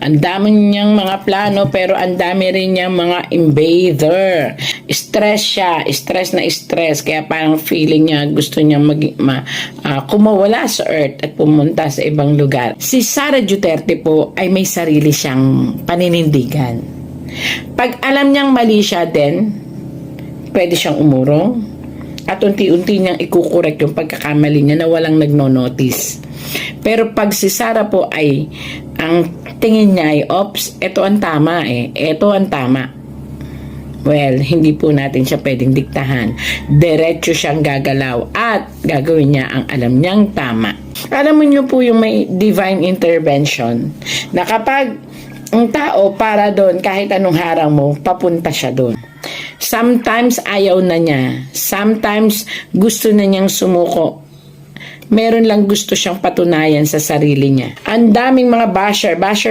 Ang dami niyang mga plano pero ang dami rin niyang mga invader. Stress siya, stress na stress. Kaya parang feeling niya gusto niya mag, ma, ah, kumawala sa earth at pumunta sa ibang lugar. Si Sara Duterte po ay may sarili siyang paninindigan. Pag alam niyang mali siya din, pwede siyang umurong at unti-unti niyang ikukorek yung pagkakamali niya na walang nagno-notice. Pero pag si Sarah po ay ang tingin niya ay, ops, ito ang tama eh, ito ang tama. Well, hindi po natin siya pwedeng diktahan. Diretso siyang gagalaw at gagawin niya ang alam niyang tama. Alam mo niyo po yung may divine intervention na kapag ang tao para doon, kahit anong harang mo, papunta siya doon. Sometimes ayaw na niya. Sometimes gusto na niyang sumuko. Meron lang gusto siyang patunayan sa sarili niya. Ang daming mga basher. Basher